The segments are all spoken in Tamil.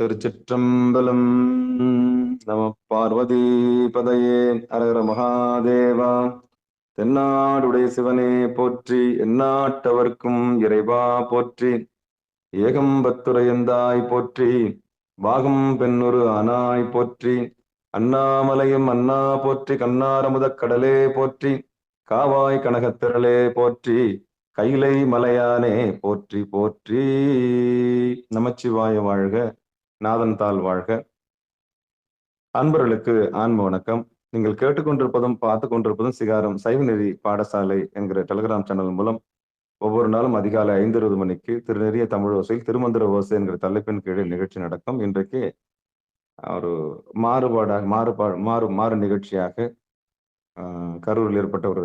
திருச்சிற்றம்பலம். நம பார்வதி பதையே அரகர மகாதேவா. தென்னாடுடைய சிவனே போற்றி எந்நாட்டவர்க்கும் இறைவா போற்றி. ஏகம்பத்துரையந்தாய் போற்றி வாகம் பெண்ணொரு ஆனாய் போற்றி. அண்ணாமலையும் அண்ணா போற்றி கண்ணாரமுதக் கடலே போற்றி. காவாய் கனகத்திரளே போற்றி கைலை மலையானே போற்றி போற்றி. நமச்சிவாய வாழ்க. நாதன் தாள் வாழ்க. அன்பர்களுக்கு ஆன்ம வணக்கம். நீங்கள் கேட்டுக்கொண்டிருப்பதும் பார்த்து கொண்டிருப்பதும் சிகாரம் சைவநெறி பாடசாலை என்கிற டெலிகிராம் சேனல் மூலம் ஒவ்வொரு நாளும் அதிகாலை ஐந்து இருபது மணிக்கு திருநெறிய தமிழ் ஓசையில் திருமந்திர ஓசை என்கிற தலைப்பின் கீழே நிகழ்ச்சி நடக்கும். இன்றைக்கு ஒரு மாறுபாடாக மாறுபா மாறு மாறு நிகழ்ச்சியாக கரூரில் ஏற்பட்ட ஒரு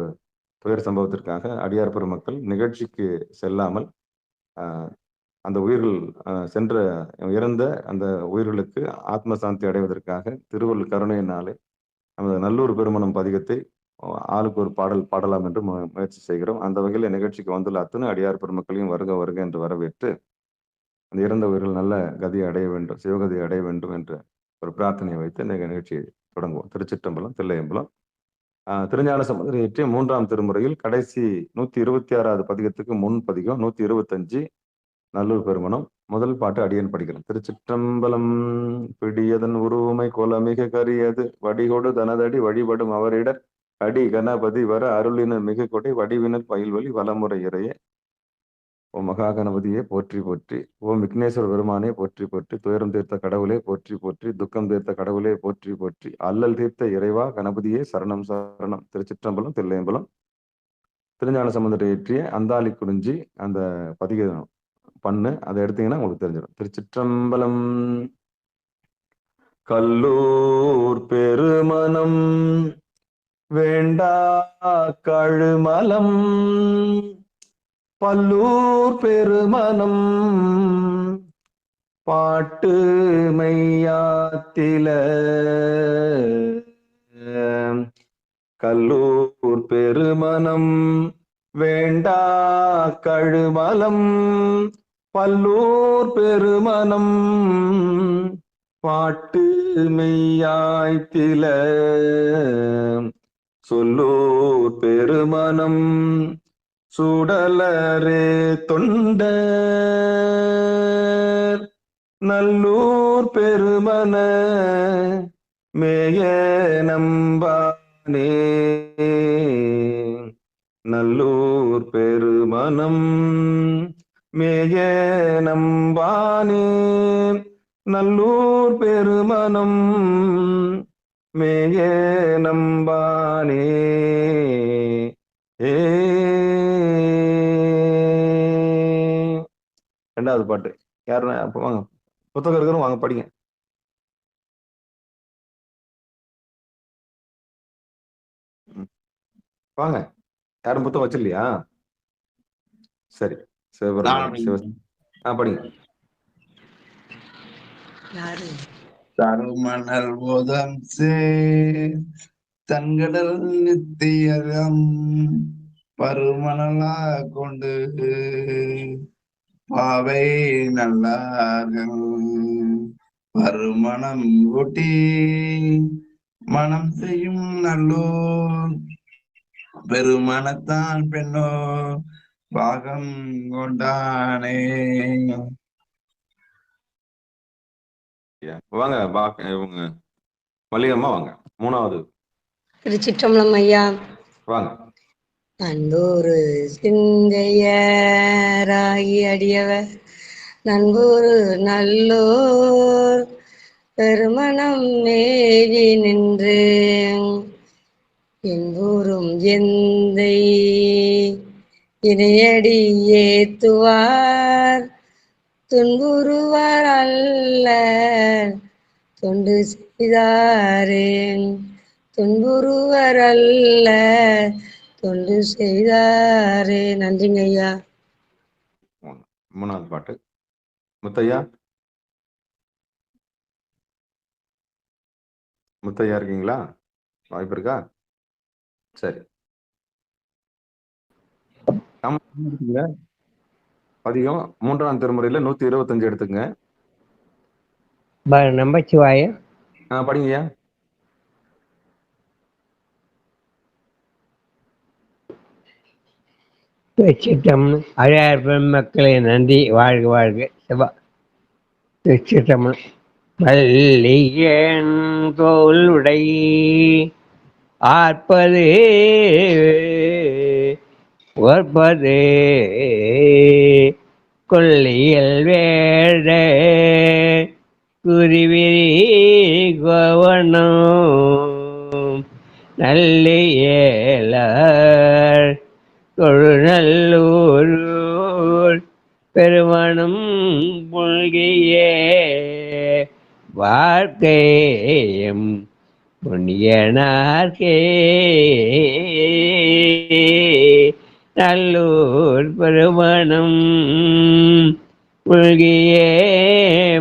துயர் சம்பவத்திற்காக அடியார் பெருமக்கள் நிகழ்ச்சிக்கு செல்லாமல் அந்த உயிர்கள் சென்ற இறந்த அந்த உயிர்களுக்கு ஆத்ம சாந்தி அடைவதற்காக திருவள்ளுவர் கருணையினாலே நமது நல்லூர் பெருமணம் பதிகத்தை ஆளுக்கு ஒரு பாடல் பாடலாம் என்று முயற்சி செய்கிறோம். அந்த வகையில் நிகழ்ச்சிக்கு வந்துள்ள அத்தனை அடியார் பெருமக்களையும் வருக வருக என்று வரவேற்று அந்த இறந்த உயிர்கள் நல்ல கதியை அடைய வேண்டும் சிவகதியை அடைய வேண்டும் என்ற ஒரு பிரார்த்தனையை வைத்து நிகழ்ச்சியை தொடங்குவோம். திருச்சிற்றம்பலம் தில்லையம்பலம். திருஞான சம்பந்தர் இயற்றிய மூன்றாம் திருமுறையில் கடைசி நூத்தி இருபத்தி ஆறாவது பதிகத்துக்கு முன் பதிகம் நூத்தி இருபத்தஞ்சு நல்லூர் பெருமணம் முதல் பாட்டு அடியன் படிக்கிறேன் திருச்சிற்றம்பலம் பிடியதன் உருவமை கொலமிக கரியது. வடிகொடு தனதடி வழிபடும் அவரிடர். அடி கணபதி வர அருளினர் மிக கொடை. வடிவினர் பயில்வழி வலமுறை இறையே. ஓ மகா கணபதியே போற்றி போற்றி. ஓம் விக்னேஸ்வர பெருமானே போற்றி போற்றி. துயரம் தீர்த்த கடவுளே போற்றி போற்றி. துக்கம் தீர்த்த கடவுளே போற்றி போற்றி. அல்லல் தீர்த்த இறைவா கணபதியே சரணம் சரணம். திருச்சிற்றம்பலம் தில்லையம்பலம். திருஞான சம்பந்தத்தை ஏற்றிய அந்தாளி குறிஞ்சி அந்த பதிக பண்ணு அதை எடுத்தீங்கன்னா உங்களுக்கு தெரிஞ்சிடும். திருச்சிற்றம்பலம் கல்லூர் பெருமனம் வேண்டா கழுமலம் பல்லூர் பெருமனம் பாட்டு மையாத்தில கல்லூர் பெருமனம் வேண்டா கழுமலம் பல்லூர் பெருமனம் பாட்டு மெய்யாய்த்தில சொல்லூர் பெருமனம் சுடலரே தொண்ட நல்லூர் பெருமன மேய நம்பானே. நல்லூர் பெருமனம் மேய நம்பானே. நல்லூர் பெருமனம் மேய நம்பானே. ஏ. ரெண்டாவது பாட்டு. யாருன்னா வாங்க. புத்தகம் இருக்கிறோம் வாங்க படிங்க. வாங்க. யாரும் புத்தகம் வச்சிருலையா சரி. சிவபெருமான் சிவ ஆ படிங்க. தருமணல் போதம் சே தன்கடல் நித்தியகம் பருமணலா கொண்டு பாவை நல்லார்கள். பருமணம் ஒட்டி மனம் செய்யும் நல்லோர் பெருமனத்தான் பெண்ணோ பாகம் கொண்டானே. வாங்க இவங்க. மல்லிகம்மா வாங்க. மூணாவது. திருச்சிற்றம்பலம் ஐயா. வாங்க. நன்பூரு சிந்தையராகி அடியவர். நன்பூரு நல்லோர். பெருமணம் மேவி நின்று. என்பூரும் எந்தை இணையடி ஏத்துவார். துன்புறுவார் அல்ல தொண்டு செய்தாரேன் துன்புறுவர் அல்ல தொண்டு செய்தாரே. நன்றிங்க ஐயா. மூணாவது பாட்டு. முத்தையா? முத்தையா இருக்கீங்களா? வாய்ப்பு இருக்கா? சரி. பதிகம் மூன்றாம் திருமுறையில நூத்தி இருபத்தஞ்சு எடுத்துங்க ஆ படிங்கய்யா திருச்சிட்டம் அழையார் பெருமக்களே நன்றி. வாழ்க வாழ்க. சிவா. திருச்சிட்டம் பள்ளியன் கோல் உடை ஆர்ப்பது. ஓர்ப்பது கொல்லியல் வேட குருவிரி கோவனும் நல்ல நல்லியலார் தொழுநல்லூர் பெருமணம் புல்கியே வாழ்க்கையும் புண்ணியனார்கே நல்லூர் பெருமணம். புல்கிய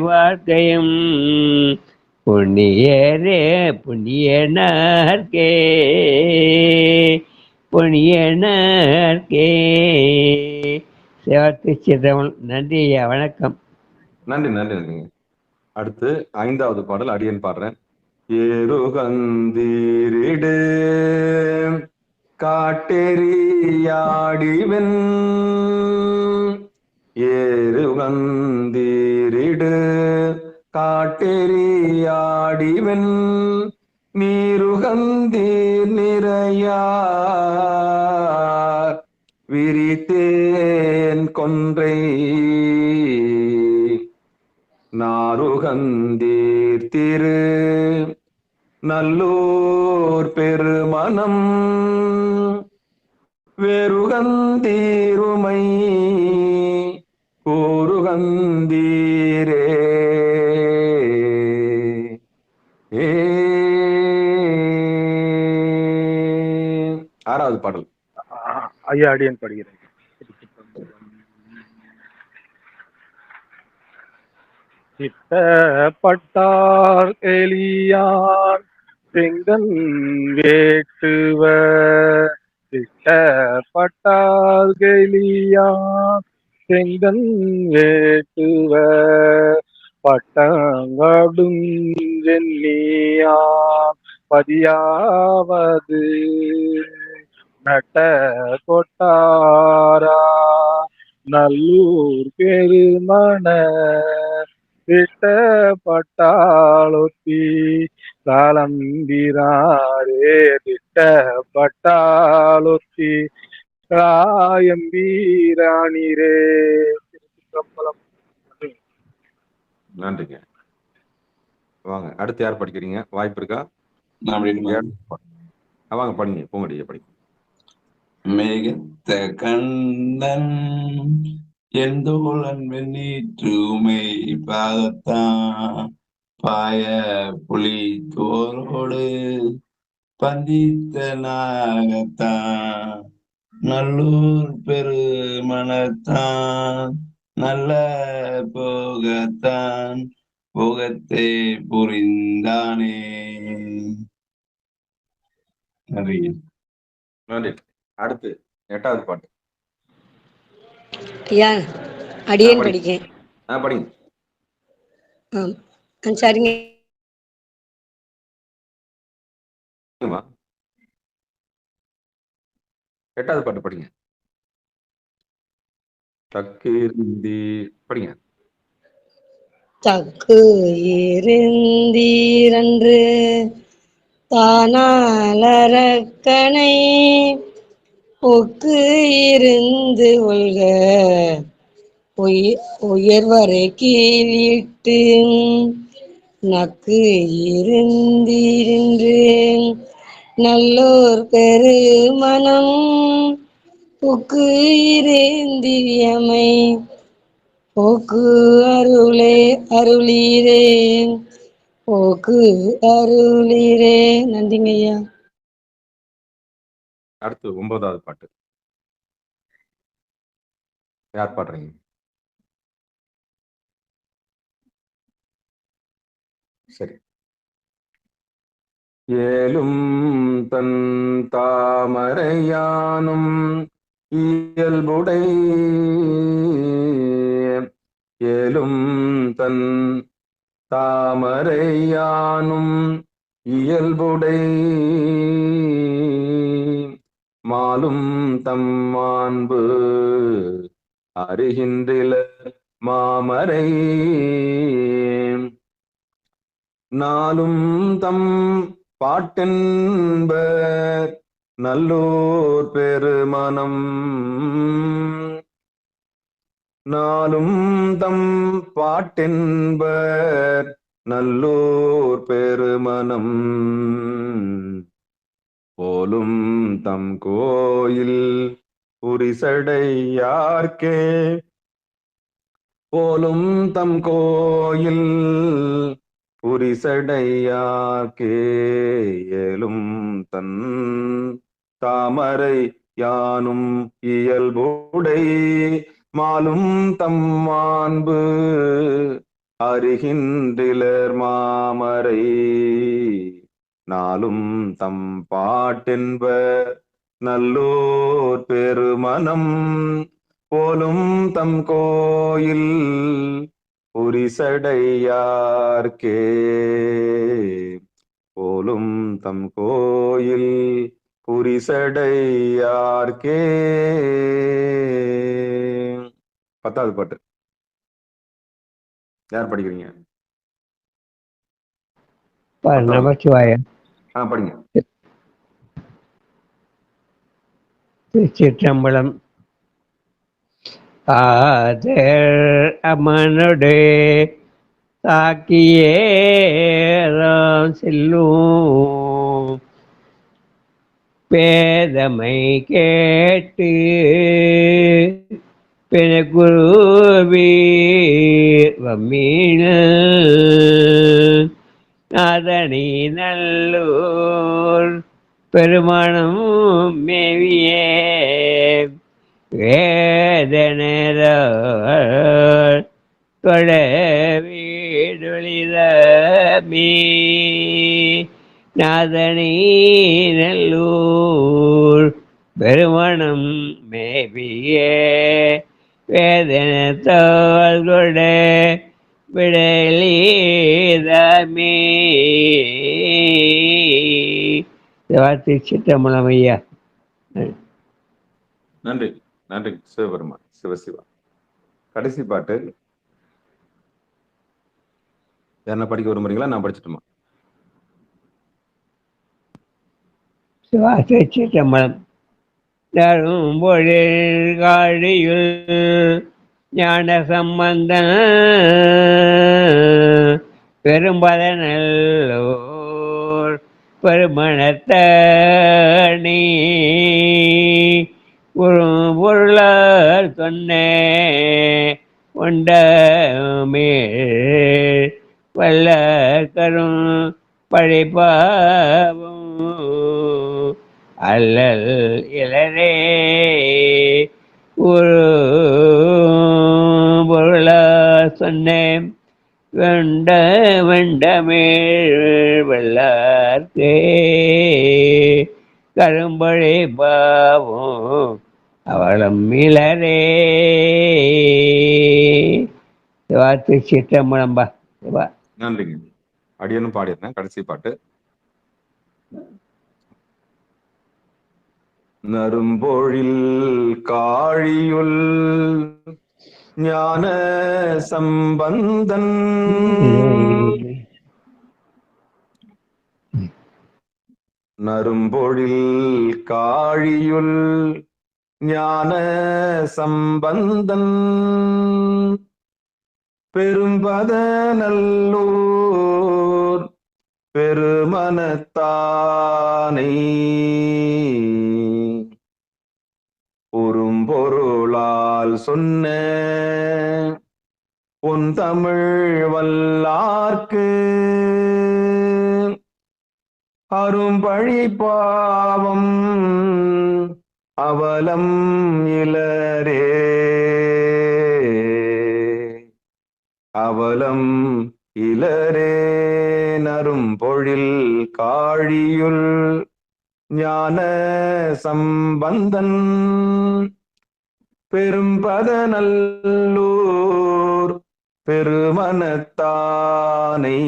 வாழ்க்கையும் புண்ணியரே புண்ணியனார்க்கே புண்ணியனார்க்கே சிவத்து சிதவன் நன்றி ஐயா வணக்கம். நன்றி நன்றி நன்றிங்க. அடுத்து ஐந்தாவது பாடல் அடியன் பாடுறேன். ஏறுகந்தீரிடு காட்டெறியாடிவன் ஏறுகந்தீரிடு காட்டெறியாடிவன் நீருகந்தீர் நிறையார் விரித்தேன் கொன்றை நாருகந்தீர் திரு. நல்லூர் பெருமனம் வெறுகந்தீருமை கூறுகந்தீரே ஆறாவது பாடல். ஐயா அடியன் படிக்கிறேன் சித்தப்பட்டார் எலியார் செங்கன் வேட்டுவ சித்தப்பட்டார் எலியார் செங்கன் வேட்டுவ பட்டங்கடும் ஜென்னியா பதியாவது. நட்ட கொட்டாரா நல்லூர் பெருமண விட்ட பட்டாளொத்தி காலம்பிராரே திட்ட பட்டாளொத்தி ராயம்பீராணிரே திருச்சிற்றம்பலம். நன்றிங்க. வாங்க அடுத்து யார் படிக்கிறீங்க? வாய்ப்பு இருக்கா? நான் படிக்கணுமா? ஆ, வாங்க படிங்க. பூங்கடியை படிங்க. மேகத்த கண்டன் என் தோழன் வெண்ணீற்றுமை பாகத்தான் பாய புலி தோரோடு பந்தித்த நாகத்தான். நல்லூர் பெருமனத்தான் நல்ல போகத்தான் போகத்தை புரிந்தானே. நன்றி. நன்றி. அடுத்து எட்டாவது பாட்டு. ஐயா அடியேன். படிக்கேன். ஆ படிங்க ஆ சரிங்க. எட்டாவது பாட்டு படிங்க. தக்கீர்ந்தி படிங்க. தக்கு இருந்தீரன்று தானாலரக்கனை ஒக்கு இருந்து ஒல்க உய- உயர்வரை கீழிட்டு நக்கு இருந்திருந்து நல்லோர் பெருமனம் புக்கு இருந்தியமை. போக்கு அருளே அருளீரே. போக்கு அருளீரே. நன்றிங்க ஐயா அடுத்து ஒன்பதாவது பாட்டு. யார் பாடுறீங்க? சரி. ஏலும் தன் தாமரையானும் இயல்புடை. ஏலும் தன் தாமரையானும் இயல்புடை. மாலும் தம் மாண்பு அறிகின்றில மாமரை. நாளும் தம் பாட்டென்பர் நல்லோர் பெருமனம். நாளும் தம் பாட்டென்பர் நல்லோர் பெருமனம். போலும் தம் கோயில் புரிசடையார்க்கே போலும் தம் கோயில் புரிசடையார்க்கே ஏலும் தன் தாமரை யானும் இயல்புடை மாலும் தம் மாண்பு அறிகின்றிலர் மாமரை. நாளும் தம் பாட்டென்ப நல்லோர் பெருமனம் போலும் தம் கோயில் புரிசடையார்க்கே போலும் தம் கோயில் புரிசடையார்க்கே பத்தாவது பாட்டு. யார் படிக்கிறீங்க? நமச்சிவாயன் படிங்க. திருச்சிற்றம்பலம். ஆதர் அமனுடே தாக்கியேராம் செல்லும். பேதமை கேட்டு பிறகுருவீர் வம்மீன. அதனி நல்லூர். பெருமானம் மேவியே. வேதனர தொட வீடொழித நாதனி நல்லூர். பெருமணம் மேவியே. வேதனத்தோல் கொட விடலீதமே வார்த்தை சித்தம்பலம் ஐயா. நன்றி நன்றி சிவபெருமான் சிவசிவா கடைசி பாட்டு. என்ன படிக்க விரும்புறீங்களா? நான் படிச்சிட்டுமா? வார்த்தை சித்தம்பலம் தரும் பொழில் காழியுள் ஞான சம்பந்த பெரும்பதனல்லோர் பெருமணத்தணி ஒரு பொருளார் சொன்ன உண்டமே வல்ல கரும் பழிப்பாவும் அல்லல் இளரே. ஒரு சொன்னேன். வெண்ட வெண்டமேழ் வெள்ளார்க்கே கரும்பழி பாவம் அவளம் மிளரே வார்த்தை சிற்றம்பலம்பா நன்றிங்க. அடியனும் பாடியிருந்தேன் கடைசி பாட்டு. நரும்பொழில் காழியுள் ஞான சம்பந்தன். நரும்பொழில் காழியுள் ஞான சம்பந்தன். பெரும்பத நல்லூர் பெருமனத்தானை பொருளால் சொன்ன பொன் தமிழ் வல்லார்க்கு அரும்பழி பாவம் அவலம் இளரே அவலம் இளரே நரும் பொழில் காழியுள் ஞான சம்பந்தன். பெரும்பத நல்லூர் பெருமனத்தானை.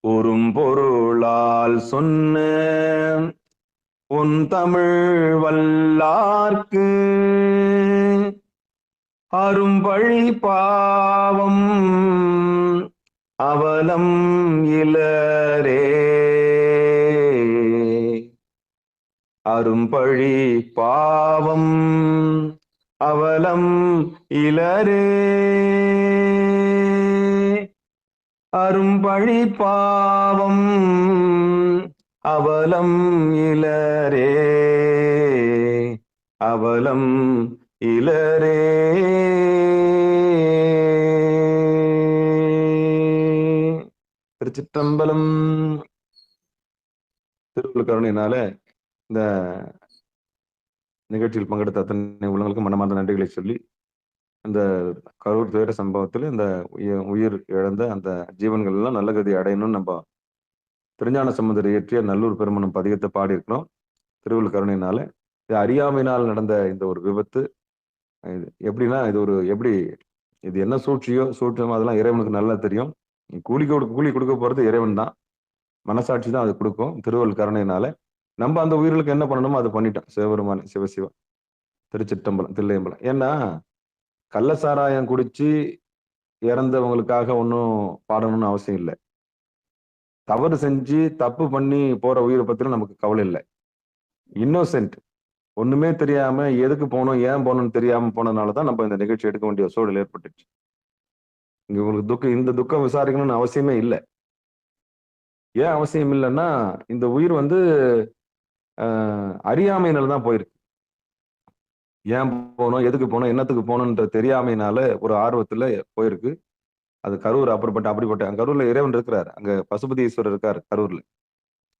உறும் பொருளால் சொன்ன உன் தமிழ் வல்லார்க்கு அரும்பழி பாவம் அவலம் இல அரும்பழி பாவம் அவலம் இளரே அரும்பழி பாவம் அவலம் இளரே அவலம் இளரே திருச்சிற்றம்பலம் திருவள்ளுவருணையினால இந்த நிகழ்ச்சியில் பங்கெடுத்த அத்தனை உள்ளவங்களுக்கும் மனமார்ந்த நன்றிகளை சொல்லி அந்த கரூர் துயர சம்பவத்தில் இந்த உயிர் இழந்த அந்த ஜீவன்கள் எல்லாம் நல்ல கதி அடையணும்னு நம்ம திருஞான சம்பந்தர் இயற்றிய நல்லூர் பெருமணம் பதிகத்தை பாடியிருக்கிறோம். திருவள்ளுவர் கருணையினால. இது அறியாமையினால் நடந்த இந்த ஒரு விபத்து. இது எப்படின்னா இது ஒரு எப்படி இது என்ன சூழ்ச்சியோ சூழ்ச்சியோ அதெல்லாம் இறைவனுக்கு நல்லா தெரியும். கூலி கொடுக்க கூலி கொடுக்க போறது இறைவன் தான். மனசாட்சி தான் அது கொடுக்கும். திருவள்ளுவர் கருணையினால. நம்ம அந்த உயிர்களுக்கு என்ன பண்ணணுமோ அதை பண்ணிட்டோம். சிவபெருமான் சிவசிவா திருச்சிட்டம்பலம் தில்லையம்பலம். ஏன்னா கள்ள சாராயம் குடிச்சு இறந்தவங்களுக்காக ஒன்றும் பாடணும்னு அவசியம் இல்லை. தவறு செஞ்சு தப்பு பண்ணி போற உயிரை பத்தியும் நமக்கு கவலை இல்லை. இன்னோசென்ட் ஒண்ணுமே தெரியாம எதுக்கு போகணும் ஏன் போகணும்னு தெரியாம போனதுனால தான் நம்ம இந்த நிகழ்ச்சி எடுக்க வேண்டிய சூழல் ஏற்பட்டுச்சு. இங்க உங்களுக்கு துக்கம் இந்த துக்கம் விசாரிக்கணும்னு அவசியமே இல்லை. ஏன் அவசியம் இல்லைன்னா இந்த உயிர் வந்து அறியாமையினால தான் போயிருக்கு. ஏன் போகணும் எதுக்கு போகணும் என்னத்துக்கு போகணுன்ற தெரியாமையினால ஒரு ஆர்வத்துல போயிருக்கு. அது கரூர் அப்புறப்பட்ட அப்படிப்பட்ட அங்க கரூர்ல இறைவன் இருக்கிறார். அங்க பசுபதி ஈஸ்வரர் இருக்கார் கரூர்ல.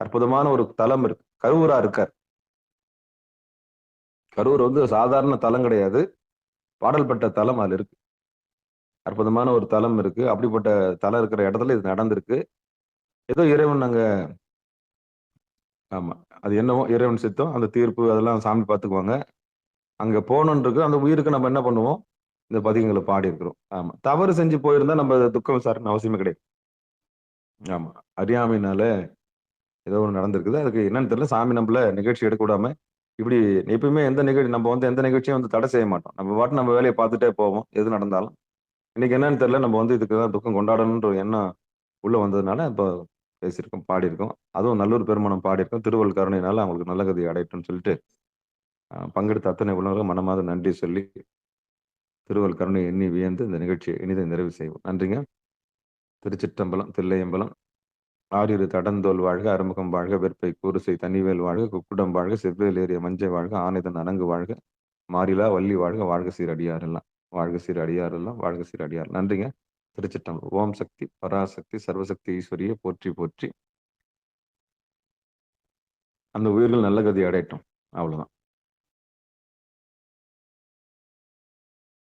அற்புதமான ஒரு தலம் இருக்கு. கரூரா இருக்கார். கரூர் வந்து சாதாரண தலம் கிடையாது. பாடல்பட்ட தலம் அதுல இருக்கு. அற்புதமான ஒரு தலம் இருக்கு. அப்படிப்பட்ட தலம் இருக்கிற இடத்துல இது நடந்திருக்கு. ஏதோ இறைவன் அங்க ஆமா. அது என்னவோ இறைவன் சித்தம் அந்த தீர்ப்பு அதெல்லாம் சாமி பார்த்துக்குவாங்க அங்க போகணுன்னு அந்த உயிருக்கு நம்ம என்ன பண்ணுவோம்? இந்த பதிகங்களை பாடி இருக்கிறோம் ஆமா. தவறு செஞ்சு போயிருந்தா நம்ம துக்கம் விசாரணை அவசியமே கிடையாது. ஆமா. அறியாமையினால ஏதோ ஒன்று நடந்திருக்குது. அதுக்கு என்னன்னு தெரியல. சாமி நம்மள நிகழ்ச்சி எடுக்கக்கூடாமல் இப்படி எப்பயுமே எந்த நிகழ்ச்சி நம்ம வந்து எந்த நிகழ்ச்சியும் வந்து தடை செய்ய மாட்டோம். நம்ம பாட்டு நம்ம வேலையை பார்த்துட்டே போவோம். எது நடந்தாலும். இன்னைக்கு என்னன்னு தெரியல. நம்ம வந்து இதுக்கு தான் துக்கம் கொண்டாடணுன்ற எண்ணம் உள்ள வந்ததுனால இப்போ பேசியிருக்கோம் பாடியிருக்கோம். அதுவும் நல்லூர் பெருமானம் பாடியிருக்கோம். திருவள் கருணையினால அவங்களுக்கு நல்ல கதி அடையட்டும்னு சொல்லிட்டு பங்கெடுத்த அத்தனை உள்ளவர்கள் மனமாத நன்றி சொல்லி திருவள் கருணை எண்ணி வியந்து இந்த நிகழ்ச்சியை இனிதை நிறைவு செய்வோம். நன்றிங்க. திருச்சிற்றம்பலம் தில்லையம்பலம் ஆறிரு தடந்தோல் வாழ்க அறுமுகம் வாழ்க வெற்பை கூறுசை தனிவேல் வாழ்க குக்குடம் வாழ்க செவ்வேல் ஏறிய மஞ்சை வாழ்க ஆனைதன் அணங்கு வாழ்க மாறிலா வள்ளி வாழ்க வாழ்க சீர் அடியாரெல்லாம் வாழ்க சீர் அடியாரெல்லாம் வாழ்க சீர் அடியார். நன்றிங்க. திருச்சிற்றம்பலம். ஓம் சக்தி பராசக்தி சர்வசக்தி ஈஸ்வரியை போற்றி போற்றி. அந்த உயிர்கள் நல்ல கதி அடையட்டும். அவ்வளவுதான்.